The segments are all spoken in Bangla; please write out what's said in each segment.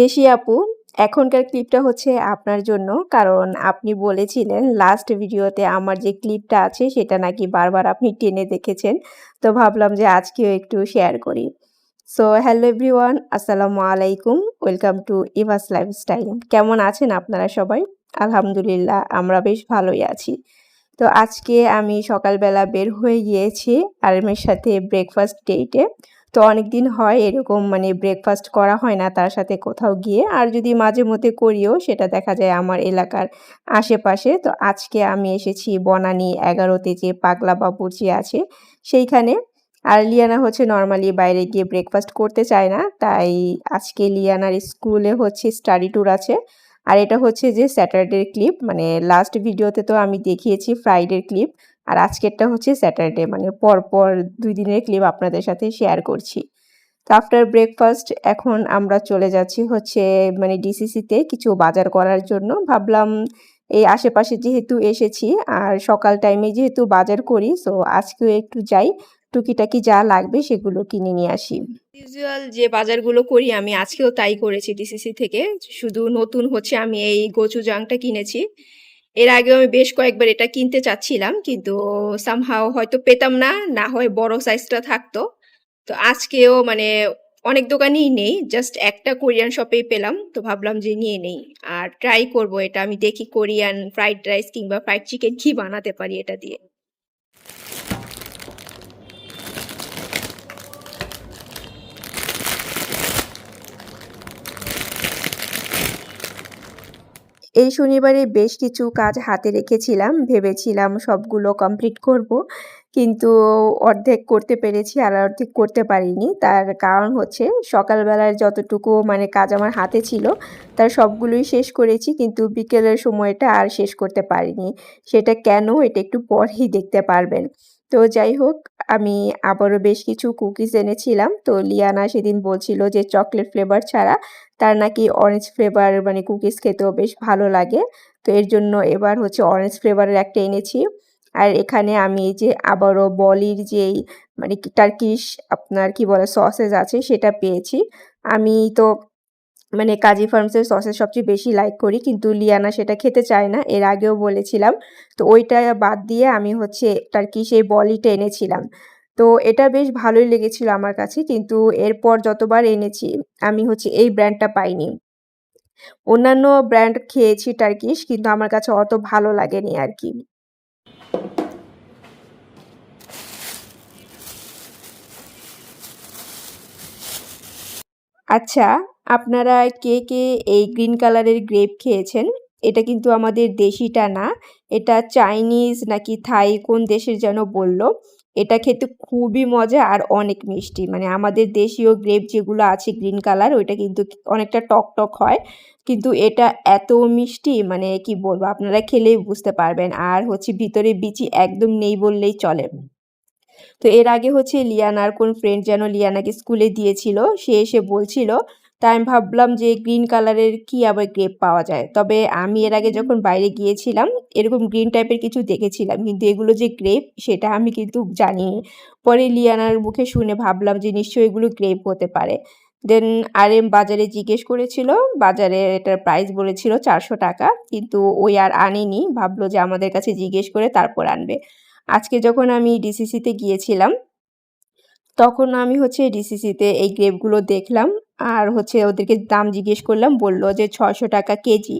দেশি আপু, এখনকার ক্লিপটা হচ্ছে আপনার জন্য। কারণ আপনি বলেছিলেন লাস্ট ভিডিওতে আমার যে ক্লিপটা আছে সেটা নাকি বারবার আপনি টেনে দেখেছেন। তো ভাবলাম যে আজকেও একটু শেয়ার করি। সো হ্যালো এভরিওয়ান, আসসালামু আলাইকুম। Welcome to Eva's lifestyle. কেমন আছেন আপনারা সবাই? আলহামদুলিল্লাহ আমরা বেশ ভালোই আছি। তো আজকে আমি সকালবেলা বের হয়ে গিয়েছি আরেমের সাথে ব্রেকফাস্ট ডেটে। তো অনেক দিন হয় এরকম মানে ব্রেকফাস্ট করা হয় না তার সাথে কোথাও গিয়ে। আর যদি মাঝে মধ্যে করিও, সেটা দেখা যায় আমার এলাকার আশেপাশে। তো আজকে আমি এসেছি বনানী এগারোতে যে পাগলা বাবুর্চি আছে, সেইখানে। আর লিয়ানা হচ্ছে নর্মালি বাইরে গিয়ে ব্রেকফাস্ট করতে চায় না। তাই আজকে লিয়ানার স্কুলে হচ্ছে স্টাডি ট্যুর আছে। আর এটা হচ্ছে যে স্যাটারডের ক্লিপ মানে লাস্ট ভিডিওতে তো আমি দেখিয়েছি ফ্রাইডের ক্লিপ। আর আজকেরটা হচ্ছে স্যাটারডে মানে পরপর দুই দিনের ক্লিপ আপনাদের সাথে শেয়ার করছি। তো আফটার ব্রেকফাস্ট এখন আমরা চলে যাচ্ছি হচ্ছে মানে ডিসিসিতে কিছু বাজার করার জন্য। ভাবলাম এই আশেপাশে যেহেতু এসেছি আর সকাল টাইমে যেহেতু বাজার করি সো আজকেও একটু যাই। টুকিটাকি যা লাগবে সেগুলো কিনে নিয়ে আসি। ইউজুয়াল যে বাজারগুলো করি আমি, আজকেও তাই করেছি ডিসিসি থেকে। শুধু নতুন হচ্ছে আমি এই গোচুজাংটা কিনেছি। এর আগেও আমি বেশ কয়েকবার এটা কিনতে চাচ্ছিলাম কিন্তু সামহাও হয়তো পেতাম না, না হয় বড় সাইজটা থাকতো। তো আজকেও মানে অনেক দোকানেই নেই। জাস্ট একটা কোরিয়ান শপেই পেলাম। তো ভাবলাম যে নিয়ে নেই। আর ট্রাই করব এটা আমি দেখি কোরিয়ান ফ্রাইড রাইস কিংবা ফ্রাইড চিকেন কি বানাতে পারি এটা দিয়ে। এই শনিবারে বেশ কিছু কাজ হাতে রেখেছিলাম। ভেবেছিলাম সবগুলো কমপ্লিট করব। কিন্তু অর্ধেক করতে পেরেছি আর অর্ধেক করতে পারিনি। তার কারণ হচ্ছে সকালবেলার যতটুকু মানে কাজ আমার হাতে ছিল, তার সবগুলোই শেষ করেছি, কিন্তু বিকেলের সময়টা আর শেষ করতে পারিনি। সেটা কেন, এটা একটু পরেই দেখতে পারবেন। তো যাই হোক আমি আবারও বেশ কিছু কুকিজ এনেছিলাম। তো লিয়ানা সেদিন বলছিল যে চকলেট ফ্লেভার ছাড়া তার নাকি অরেঞ্জ ফ্লেভার মানে কুকিজ খেতেও বেশ ভালো লাগে। তো এর জন্য এবার হচ্ছে অরেঞ্জ ফ্লেভারের একটা এনেছি। আর এখানে আমি যে আবারও বলির যেই মানে টার্কিশ আপনার কি বলে সসেজ আছে সেটা পেয়েছি। আমি তো মানে কাজী ফার্মসের সসেজ সবচেয়ে বেশি লাইক করি কিন্তু লিয়ানা সেটা খেতে চায় না। এর আগেও বলেছিলাম। তো ওইটা বাদ দিয়ে আমি হচ্ছে টার্কিশ এই বলিটা এনেছিলাম। তো এটা বেশ ভালোই লেগেছিল আমার কাছে কিন্তু এরপর যতবার এনেছি আমি হচ্ছে এই ব্র্যান্ডটা পাইনি। অন্যান্য ব্র্যান্ড খেয়েছি টার্কিশ কিন্তু আমার কাছে অত ভালো লাগেনি আর কি আচ্ছা, আপনারা কে, কে এই গ্রিন কালারের গ্রেপ খেয়েছেন? এটা কিন্তু আমাদের দেশিটা না। এটা চাইনিজ নাকি থাই কোন দেশের যেন বলল। এটা খেতে খুবই মজা আর অনেক মিষ্টি। মানে আমাদের দেশীয় গ্রেপ যেগুলো আছে গ্রিন কালার ওইটা কিন্তু অনেকটা টক, টক হয়। কিন্তু এটা এত মিষ্টি মানে কি বলব আপনারা খেলেই বুঝতে পারবেন। আর হচ্ছে ভিতরে বিচি একদম নেই বললেই চলে। তো এর আগে হচ্ছে লিয়ানার কোন ফ্রেন্ড যেন লিয়ানাকে স্কুলে দিয়েছিল। সে এসে বলছিল। তাই আমি ভাবলাম যে গ্রিন কালারের কি আবার গ্রেপ পাওয়া যায়। তবে আমি এর আগে যখন বাইরে গিয়েছিলাম, এরকম গ্রিন টাইপের কিছু দেখেছিলাম। কিন্তু এগুলো যে গ্রেপ সেটা আমি কিন্তু জানি পরে লিয়ানার মুখে শুনে ভাবলাম যে নিশ্চয়ই এগুলো গ্রেপ হতে পারে। দেন আরএম বাজারে জিজ্ঞেস করেছিল। বাজারে এটার প্রাইস বলেছিল ৳৪০০ কিন্তু ওই আর আনেনি। ভাবলো যে আমাদের কাছে জিজ্ঞেস করে তারপর আনবে। আজকে যখন আমি ডিসিসিতে গিয়েছিলাম, তখন আমি হচ্ছে ডিসিসিতে এই গ্রেপগুলো দেখলাম। আর হচ্ছে ওদেরকে দাম জিজ্ঞেস করলাম, বলল যে ৳৬০০ কেজি।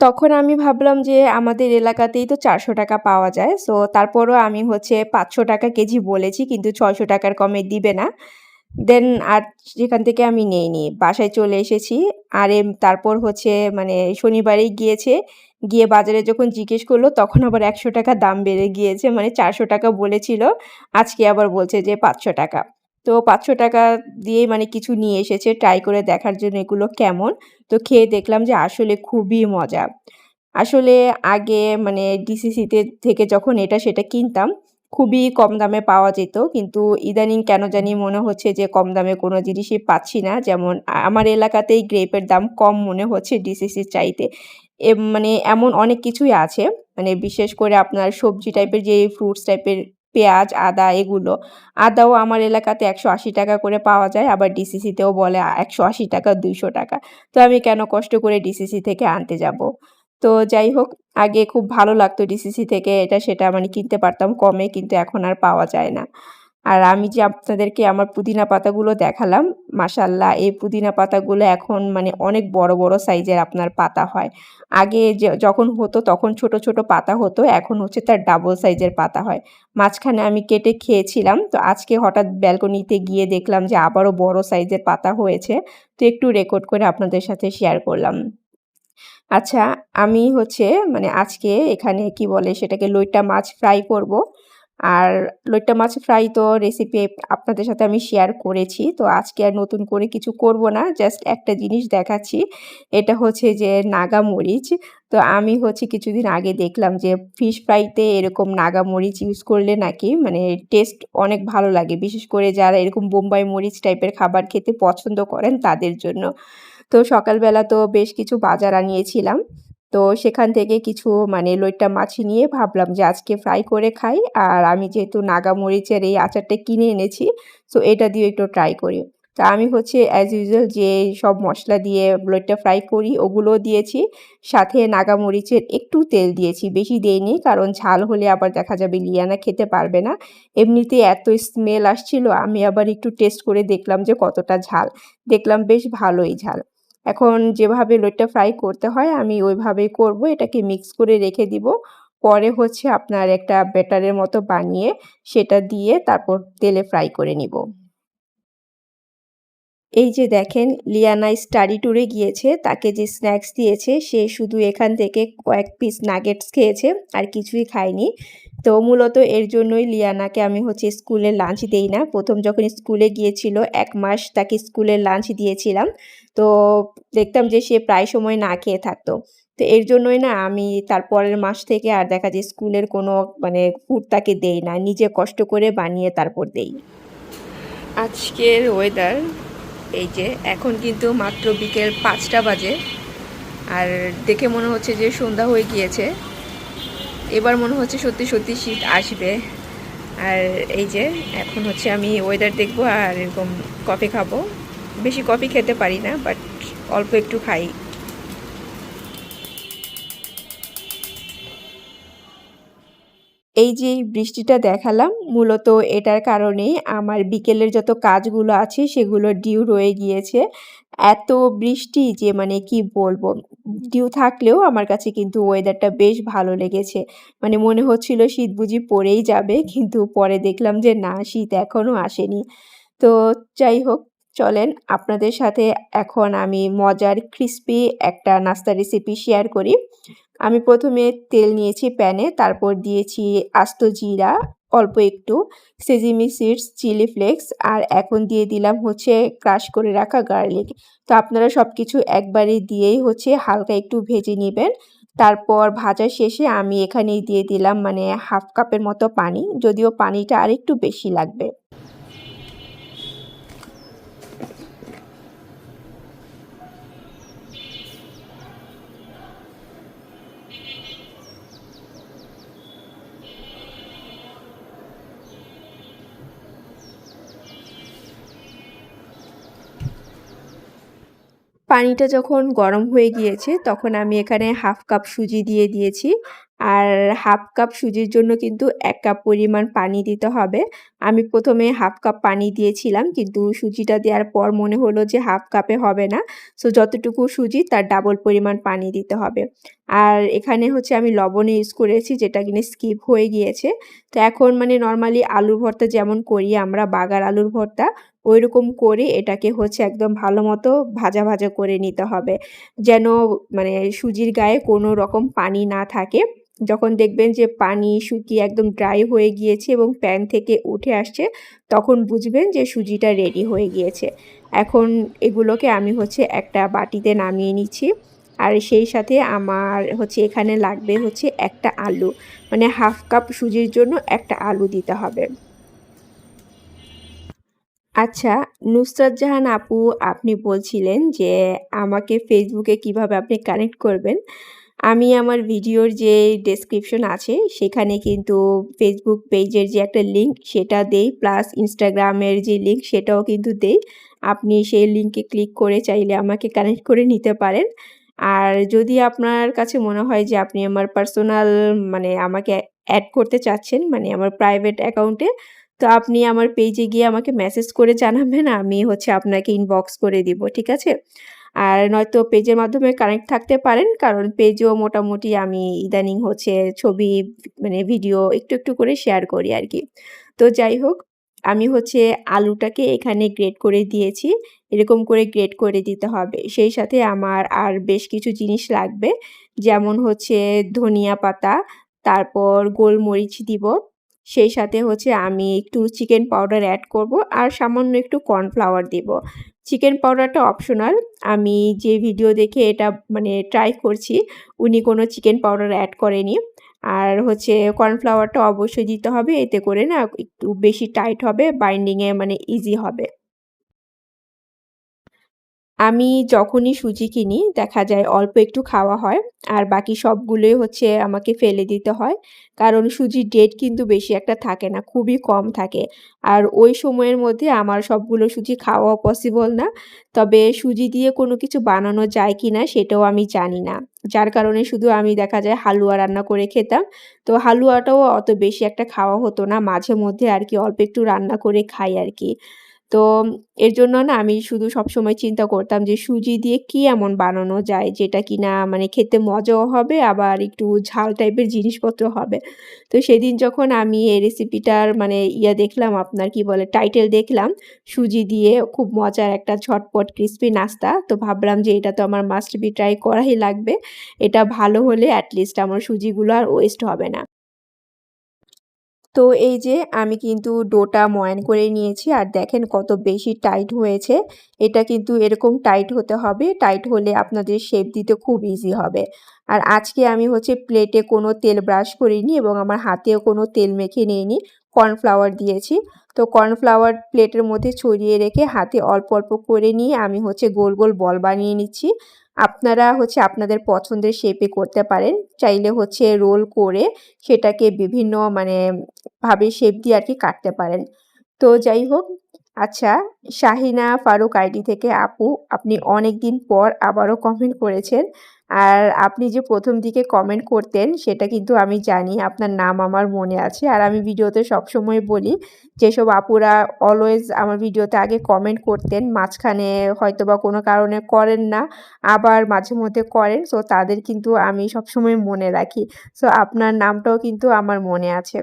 তখন আমি ভাবলাম যে আমাদের এলাকাতেই তো ৳৪০০ পাওয়া যায়। সো তারপরও আমি হচ্ছে ৳৫০০ কেজি বলেছি, কিন্তু ছশো টাকার কমে দিবে না। দেন আর সেখান থেকে আমি নেইনি। বাসায় চলে এসেছি। আরএম তারপর হচ্ছে মানে শনিবারেই গিয়েছে। গিয়ে বাজারে যখন জিজ্ঞেস করল, তখন আবার ৳১০০ দাম বেড়ে গিয়েছে। মানে ৳৪০০ বলেছিল। আজকে আবার বলছে যে ৳৫০০ তো ৳৫০০ দিয়েই মানে কিছু নিয়ে এসেছে ট্রাই করে দেখার জন্য এগুলো কেমন। তো খেয়ে দেখলাম যে আসলে খুবই মজা। আসলে আগে মানে ডিসিসিতে থেকে যখন এটা সেটা কিনতাম, খুবই কম দামে পাওয়া যেত। কিন্তু ইদানিং কেন জানি মনে হচ্ছে যে কম দামে কোনো জিনিসই পাচ্ছি না। যেমন আমার এলাকাতেই গ্রেপের দাম কম মনে হচ্ছে ডিসিসির চাইতে। মানে এমন অনেক কিছুই আছে। মানে বিশেষ করে আপনার সবজি টাইপের যে ফ্রুটস টাইপের পেঁয়াজ, আদা এগুলো। আদাও আমার এলাকাতে একশো আশি টাকা করে পাওয়া যায়, আবার ডিসিসিতেও বলে একশো আশি টাকা, দুইশো টাকা। তো আমি কেন কষ্ট করে ডিসিসি থেকে আনতে যাব? তো যাই হোক, আগে খুব ভালো লাগতো ডিসিসি থেকে এটা, সেটা মানে কিনতে পারতাম কমে, কিন্তু এখন আর পাওয়া যায় না। আর আমি যে আপনাদেরকে আমার পুদিনা পাতাগুলো দেখালাম মাশাল্লাহ এই পুদিনা পাতাগুলো এখন মানে অনেক বড় বড় সাইজের আপনার পাতা হয়। আগে যখন হতো তখন ছোট ছোট পাতা হতো, এখন হচ্ছে তার ডাবল সাইজের পাতা হয়। মাঝখানে আমি কেটে খেয়েছিলাম, তো আজকে হঠাৎ ব্যালকনিতে গিয়ে দেখলাম যে আবারও বড় সাইজের পাতা হয়েছে, তো একটু রেকর্ড করে আপনাদের সাথে শেয়ার করলাম। আচ্ছা আমি হচ্ছে মানে আজকে এখানে কি বলে সেটাকে লইট্টা মাছ ফ্রাই করব। আর লইট্টা মাছ ফ্রাই তো রেসিপি আপনাদের সাথে আমি শেয়ার করেছি, তো আজকে আর নতুন করে কিছু করব না জাস্ট একটা জিনিস দেখাচ্ছি, এটা হচ্ছে যে নাগা মরিচ তো আমি হচ্ছে কিছুদিন আগে দেখলাম যে ফিশ ফ্রাইতে এরকম নাগা মরিচ ইউজ করলে নাকি মানে টেস্ট অনেক ভালো লাগে, বিশেষ করে যারা এরকম বোম্বাই মরিচ টাইপের খাবার খেতে পছন্দ করেন তাদের জন্য। তো সকালবেলা তো বেশ কিছু বাজার আনিয়েছিলাম তো সেখান থেকে কিছু মানে লইট্টা মাছ নিয়ে ভাবলাম যে আজকে ফ্রাই করে খাই। আর আমি যেহেতু নাগা মরিচের এই আচারটা কিনে এনেছি সো এটা দিয়ে একটু ট্রাই করি। তা আমি হচ্ছে অ্যাজ ইউজুয়াল যে সব মশলা দিয়ে লইট্টা ফ্রাই করি, ওগুলোও দিয়েছি। সাথে নাগা মরিচের একটু তেল দিয়েছি, বেশি দেইনি, কারণ ঝাল হলে আবার দেখা যাবে লিয়ানা খেতে পারবে না। এমনিতে এত স্মেল আসছিল, আমি আবার একটু টেস্ট করে দেখলাম যে কতটা ঝাল। দেখলাম বেশ ভালোই ঝাল। এখন যেভাবে লইটা ফ্রাই করতে হয়, আমি ওইভাবেই করব। এটাকে মিক্স করে রেখে দিব। পরে হচ্ছে আপনার একটা ব্যাটারের মতো বানিয়ে সেটা দিয়ে তারপর তেলে ফ্রাই করে নিব। এই যে দেখেন, লিয়ানা স্টাডি ট্যুরে গিয়েছে, তাকে যে স্ন্যাক্স দিয়েছে, সে শুধু এখান থেকে কয়েক পিস নাগেটস খেয়েছে আর কিছুই খায়নি। তো মূলত এর জন্যই লিয়ানাকে আমি হচ্ছে স্কুলে লাঞ্চ দেই না। প্রথম যখন স্কুলে গিয়েছিল, এক মাস তাকে স্কুলে লাঞ্চ দিয়েছিলাম। তো দেখতাম যে সে প্রায় সময় না খেয়ে থাকতো। তো এর জন্যই না আমি তারপরের মাস থেকে আর দেখা যায় স্কুলের কোনো মানে ফুড তাকে দেই না। নিজে কষ্ট করে বানিয়ে তারপর দেই। আজকের ওয়েদার এই যে, এখন কিন্তু মাত্র বিকেল পাঁচটা বাজে। আর দেখে মনে হচ্ছে যে সন্ধ্যা হয়ে গিয়েছে। এবার মনে হচ্ছে সত্যি সত্যি শীত আসবে। আর এই যে, এখন হচ্ছে আমি ওয়েদার দেখব আর এরকম কফি খাব। বেশি কফি খেতে পারি না বাট অল্প একটু খাই। এই যে বৃষ্টিটা দেখালাম, মূলত এটার কারণেই আমার বিকেলের যত কাজগুলো আছে সেগুলো ডিউ রয়ে গিয়েছে। এত বৃষ্টি যে মানে কি বলব? ডিউ থাকলেও আমার কাছে কিন্তু ওয়েদারটা বেশ ভালো লেগেছে। মানে মনে হচ্ছিল শীত বুঝি পড়েই যাবে, কিন্তু পরে দেখলাম যে না, শীত এখনও আসেনি। তো যাই হোক, চলেন আপনাদের সাথে এখন আমি মজার ক্রিস্পি একটা নাস্তা রেসিপি শেয়ার করি। আমি প্রথমে তেল নিয়েছি প্যানে, তারপর দিয়েছি আস্ত জিরা, অল্প একটু সেজিমি সিডস, চিলি ফ্লেক্স, আর এখন দিয়ে দিলাম হচ্ছে ক্রাশ করে রাখা গার্লিক। তো আপনারা সব কিছু একবারে দিয়েই হচ্ছে হালকা একটু ভেজে নেবেন। তারপর ভাজা শেষে আমি এখানেই দিয়ে দিলাম মানে হাফ কাপের মতো পানি, যদিও পানিটা আরেকটু বেশি লাগবে। পানিটা যখন গরম হয়ে গিয়েছে, তখন আমি এখানে হাফ কাপ সুজি দিয়ে দিয়েছি। আর হাফ কাপ সুজির জন্য কিন্তু এক কাপ পরিমাণ পানি দিতে হবে। আমি প্রথমে হাফ কাপ পানি দিয়েছিলাম, কিন্তু সুজিটা দেওয়ার পর মনে হলো যে হাফ কাপে হবে না। সো, যতটুকু সুজি, তার ডাবল পরিমাণ পানি দিতে হবে। আর এখানে হচ্ছে আমি লবণে ইউজ করেছি, যেটা কিনে স্কিপ হয়ে গিয়েছে। তো এখন মানে নর্মালি আলুর ভর্তা যেমন করি আমরা, বাগার আলুর ভর্তা ওই রকম করে এটাকে হচ্ছে একদম ভালো মতো ভাজা ভাজা করে নিতে হবে। যেন মানে সুজির গায়ে কোনো রকম পানি না থাকে। যখন দেখবেন যে পানি শুকিয়ে একদম ড্রাই হয়ে গিয়েছে এবং প্যান থেকে উঠে আসছে, তখন বুঝবেন যে সুজিটা রেডি হয়ে গিয়েছে। এখন এগুলোকে আমি হচ্ছে একটা বাটিতে নামিয়ে নিচ্ছি। আর সেই সাথে আমার হচ্ছে এখানে লাগবে হচ্ছে একটা আলু। মানে হাফ কাপ সুজির জন্য একটা আলু দিতে হবে। আচ্ছা নুসরাত জাহান আপু, আপনি বলছিলেন যে আমাকে ফেসবুকে কীভাবে আপনি কানেক্ট করবেন। আমি আমার ভিডিওর যে ডেসক্রিপশন আছে, সেখানে কিন্তু ফেসবুক পেজের যে একটা লিঙ্ক সেটা দেই। প্লাস ইনস্টাগ্রামের যে লিঙ্ক সেটাও কিন্তু দেই। আপনি সেই লিঙ্কে ক্লিক করে চাইলে আমাকে কানেক্ট করে নিতে পারেন। আর যদি আপনার কাছে মনে হয় যে আপনি আমার পার্সোনাল মানে আমাকে অ্যাড করতে চাচ্ছেন মানে আমার প্রাইভেট অ্যাকাউন্টে তো আপনি আমার পেজে গিয়ে আমাকে মেসেজ করে জানাবেন, আমি হচ্ছে আপনাকে ইনবক্স করে দিব, ঠিক আছে? আর নয়তো পেজের মাধ্যমে কানেক্ট থাকতে পারেন, কারণ পেজেও মোটামুটি আমি ইদানিং হচ্ছে ছবি মানে ভিডিও একটু একটু করে শেয়ার করি আর কি। তো যাই হোক, আমি হচ্ছে আলুটাকে এখানে গ্রেট করে দিয়েছি, এরকম করে গ্রেট করে দিতে হবে। সেই সাথে আমার আর বেশ কিছু জিনিস লাগবে, যেমন হচ্ছে ধনিয়া পাতা, তারপর গোলমরিচ দিব সেই সাথে হচ্ছে আমি একটু চিকেন পাউডার অ্যাড করব আর সামান্য একটু কর্নফ্লাওয়ার দেব। চিকেন পাউডারটা অপশনাল আমি যে ভিডিও দেখে এটা মানে ট্রাই করছি, উনি কোনো চিকেন পাউডার অ্যাড করেনি। আর হচ্ছে কর্নফ্লাওয়ারটা অবশ্যই দিতে হবে, এতে করে না একটু বেশি টাইট হবে বাইন্ডিংয়ে মানে ইজি হবে। আমি যখনই সুজি কিনি, দেখা যায় অল্প একটু খাওয়া হয় আর বাকি সবগুলোই হচ্ছে আমাকে ফেলে দিতে হয়। কারণ সুজির ডেট কিন্তু বেশি একটা থাকে না, খুবই কম থাকে। আর ওই সময়ের মধ্যে আমার সবগুলো সুজি খাওয়া পসিবল না। তবে সুজি দিয়ে কোনো কিছু বানানো যায় কি না সেটাও আমি জানি না। যার কারণে শুধু আমি দেখা যায় হালুয়া রান্না করে খেতাম। তো হালুয়াটাও অত বেশি একটা খাওয়া হতো না, মাঝে মধ্যে আর কি অল্প একটু রান্না করে খাই আর কি। তো এর জন্য না আমি শুধু সবসময় চিন্তা করতাম যে সুজি দিয়ে কি এমন বানানো যায় যেটা কি না মানে খেতে মজাও হবে, আবার একটু ঝাল টাইপের জিনিসপত্র হবে। তো সেদিন যখন আমি এই রেসিপিটার মানে ইয়া দেখলাম, আপনার কি বলে টাইটেল দেখলাম, সুজি দিয়ে খুব মজার একটা ঝটপট ক্রিস্পি নাস্তা, তো ভাবলাম যে এটা তো আমার মাস্ট বি ট্রাই করাই লাগবে। এটা ভালো হলে অ্যাটলিস্ট আমার সুজিগুলো আর ওয়েস্ট হবে না। তো এই যে আমি কিন্তু ডোটা ময়ান করে নিয়েছি আর দেখেন কত বেশি টাইট হয়েছে। এটা কিন্তু এরকম টাইট হতে হবে, টাইট হলে আপনাদের শেপ দিতে খুব ইজি হবে। আর আজকে আমি হচ্ছে প্লেটে কোনো তেল ব্রাশ করিনি এবং আমার হাতেও কোনো তেল মেখে নিইনি। কর্নফ্লাওয়ার দিয়েছি। তো কর্নফ্লাওয়ার প্লেটের মধ্যে ছড়িয়ে রেখে হাতে অল্প অল্প করে নিয়ে আমি হচ্ছে গোল গোল বল বানিয়ে নিচ্ছি। আপনারা হচ্ছে আপনাদের পছন্দের শেপে করতে পারেন। চাইলে হচ্ছে রোল করে সেটাকে বিভিন্ন মানে ভাবে শেপ দিয়ে আর কি কাটতে পারেন। তো যাই হোক আচ্ছা শাহিনা ফারুক আইডি থেকে আপু, আপনি অনেক দিন পর আবারও কমেন্ট করেছেন। আর আপনি যে প্রথম দিকে কমেন্ট করতেন, সেটা কিন্তু আমি জানি, আপনার নাম আমার মনে আছে। আর আমি ভিডিওতে সবসময় বলি, যেসব আপুরা অলওয়েজ আমার ভিডিওতে আগে কমেন্ট করতেন, মাঝখানে হয়তো বা কোনো কারণে করেন না, আবার মাঝে মধ্যে করেন সো তাদের কিন্তু আমি সবসময় মনে রাখি। সো আপনার নামটাও কিন্তু আমার মনে আছে।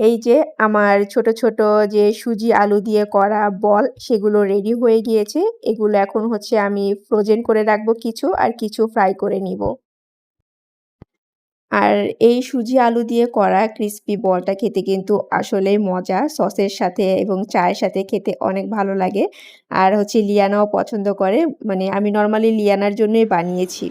এই যে আমার ছোট ছোট যে সুজি আলু দিয়ে করা বল, সেগুলো রেডি হয়ে গিয়েছে। এগুলো এখন হচ্ছে আমি ফ্রোজেন করে রাখব কিছু আর কিছু ফ্রাই করে নিব। আর এই সুজি আলু দিয়ে করা ক্রিস্পি বলটা খেতে কিন্তু আসলেই মজা। সসের সাথে এবং চায়ের সাথে খেতে অনেক ভালো লাগে। আর হচ্ছে লিয়ানাও পছন্দ করে। মানে আমি নর্মালি লিয়ানার জন্যই বানিয়েছি।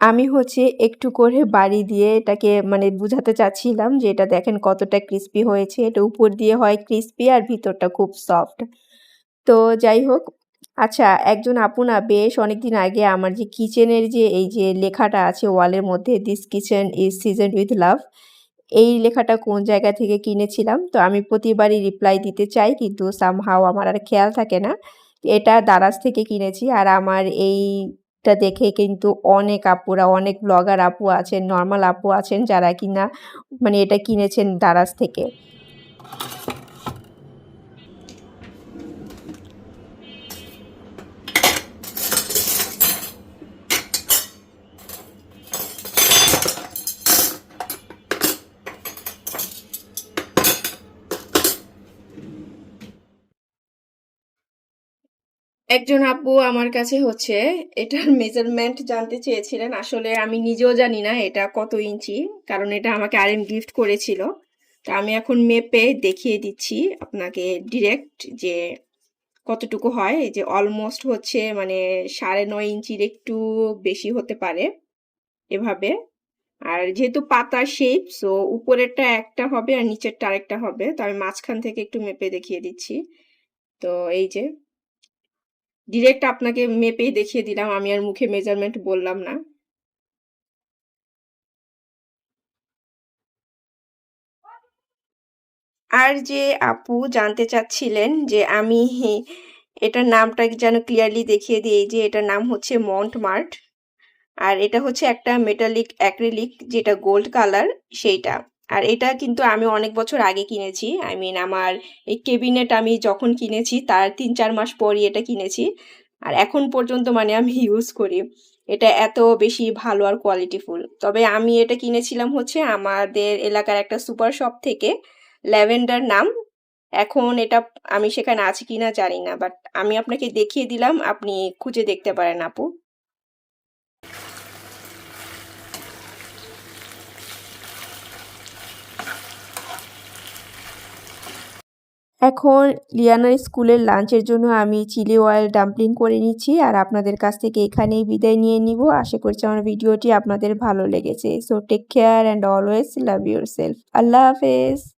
আমি হচ্ছে একটু করে বাড়ি দিয়ে এটাকে মানে বুঝাতে চাচ্ছিলাম যে এটা দেখেন কতটা ক্রিস্পি হয়েছে। এটা উপর দিয়ে হয় ক্রিস্পি আর ভিতরটা খুব সফট তো যাই হোক আচ্ছা একজন আপু না বেশ অনেকদিন আগে আমার যে কিচেনের যে এই যে লেখাটা আছে ওয়ালের মধ্যে this kitchen is season with love এই লেখাটা কোন জায়গা থেকে কিনেছিলাম? তো আমি প্রতিবারই রিপ্লাই দিতে চাই কিন্তু সামহাও আমার আর খেয়াল থাকে না। এটা দারাজ থেকে কিনেছি আর আমার এই টা দেখে কিন্তু অনেক আপুরা, অনেক ব্লগার আপু আছেন নর্মাল আপু আছেন যারা কিনা মানে এটা কিনেছেন দারাজ থেকে। একজন আপু আমার কাছে হচ্ছে, এটার মেজারমেন্ট জানতে চেয়েছিলেন। আসলে আমি নিজেও জানি না এটা কত ইঞ্চি, কারণ এটা আমাকে আরেম গিফট করেছিল। তা আমি এখন মেপে দেখিয়ে দিচ্ছি আপনাকে ডিরেক্ট যে কতটুকু হয়। এই যে অলমোস্ট হচ্ছে মানে সাড়ে নয় ইঞ্চির একটু বেশি হতে পারে এভাবে। আর যেহেতু পাতা শেপ সো উপরেরটা একটা হবে আর নিচেরটা আরেকটা হবে। তো আমি মাঝখান থেকে একটু মেপে দেখিয়ে দিচ্ছি। তো এই যে ডিরেক্ট আপনাকে মেপেই দেখিয়ে দিলাম, আমি আর মুখে মেজারমেন্ট বললাম না। আর যে আপু জানতে চাচ্ছিলেন যে আমি এটার নামটা যেন ক্লিয়ারলি দেখিয়ে দিই, যে এটার নাম হচ্ছে মন্ট মার্ট আর এটা হচ্ছে একটা মেটালিক অ্যাক্রিলিক যেটা গোল্ড কালার সেইটা। আর এটা কিন্তু আমি অনেক বছর আগে কিনেছি। আই মিন আমার এই কেবিনেট আমি যখন কিনেছি, তার তিন চার মাস পরই এটা কিনেছি। আর এখন পর্যন্ত মানে আমি ইউজ করি। এটা এত বেশি ভালো আর কোয়ালিটিফুল তবে আমি এটা কিনেছিলাম হচ্ছে আমাদের এলাকার একটা সুপার শপ থেকে, ল্যাভেন্ডার নাম। এখন এটা আমি সেখানে আছে কিনা জানি না বাট আমি আপনাকে দেখিয়ে দিলাম, আপনি খুঁজে দেখতে পারেন আপু। এখন লিয়ানার স্কুলের লাঞ্চের জন্য আমি চিলি অয়েল ডাম্পলিং করে নিচ্ছি আর আপনাদের কাছ থেকে এখানেই বিদায় নিয়ে নিব। আশা করছি আমার ভিডিওটি আপনাদের ভালো লেগেছে। So take care and always love your self আল্লাহ হাফেজ।